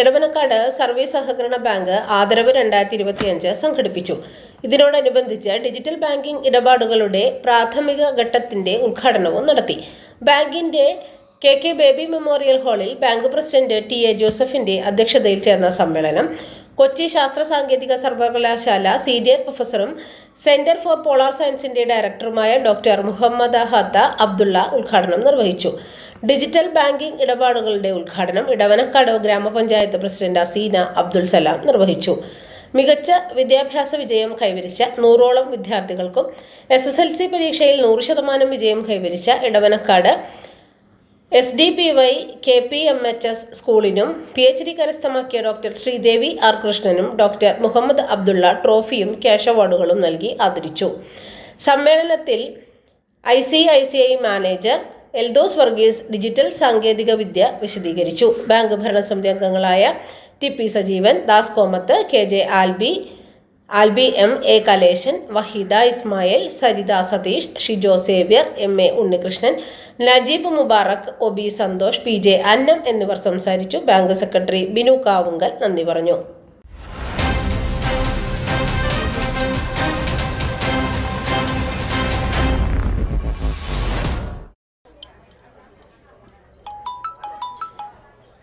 Edavanakkad service സഹകരണ bank ആദരവ് രണ്ടായിരത്തി ഇരുപത്തിയഞ്ച് സംഘടിപ്പിച്ചു. ഇതിനോടനുബന്ധിച്ച് ഡിജിറ്റൽ ബാങ്കിംഗ് ഇടപാടുകളുടെ പ്രാഥമിക ഘട്ടത്തിന്റെ ഉദ്ഘാടനവും നടത്തി. ബാങ്കിന്റെ കെ കെ ബേബി മെമ്മോറിയൽ ഹാളിൽ ബാങ്ക് പ്രസിഡന്റ് ടി എ ജോസഫിന്റെ അധ്യക്ഷതയിൽ ചേർന്ന സമ്മേളനം. കൊച്ചി ശാസ്ത്ര സാങ്കേതിക സർവകലാശാല സീനിയർ പ്രൊഫസറും സെന്റർ ഫോർ പോളാർ സയൻസിന്റെ ഡയറക്ടറുമായ ഡോക്ടർ മുഹമ്മദ് ഹത്ത അബ്ദുള്ള ഉദ്ഘാടനം നിർവഹിച്ചു. ഡിജിറ്റൽ ബാങ്കിംഗ് ഇടപാടുകളുടെ ഉദ്ഘാടനം ഇടവനക്കാട് ഗ്രാമപഞ്ചായത്ത് പ്രസിഡന്റ് അസീന അബ്ദുൽ സലാം നിർവഹിച്ചു. മികച്ച വിദ്യാഭ്യാസ വിജയം കൈവരിച്ച നൂറോളം വിദ്യാർത്ഥികൾക്കും എസ് എസ് എൽ സി പരീക്ഷയിൽ നൂറ് ശതമാനം വിജയം കൈവരിച്ച Edavanakkad S D P Y K P M H S സ്കൂളിനും P H D കരസ്ഥമാക്കിയ ഡോക്ടർ ശ്രീദേവി ആർ കൃഷ്ണനും ഡോക്ടർ മുഹമ്മദ് അബ്ദുള്ള ട്രോഫിയും ക്യാഷ് അവാർഡുകളും നൽകി ആദരിച്ചു. സമ്മേളനത്തിൽ I C I C I manager Eldhose Varghese digital സാങ്കേതിക വിദ്യ വിശദീകരിച്ചു. ബാങ്ക് ഭരണസമിതി അംഗങ്ങളായ T P Sajeevan Das Komath K J Alby Alby M A Kaleshan Waheeda Ismail Saritha Satheesh Shijo Xavier M A Unnikrishnan Najeeb Mubarak O B Santhosh P J Annam എന്നിവർ സംസാരിച്ചു. Bank secretary Binu Kavungal നന്ദി പറഞ്ഞു.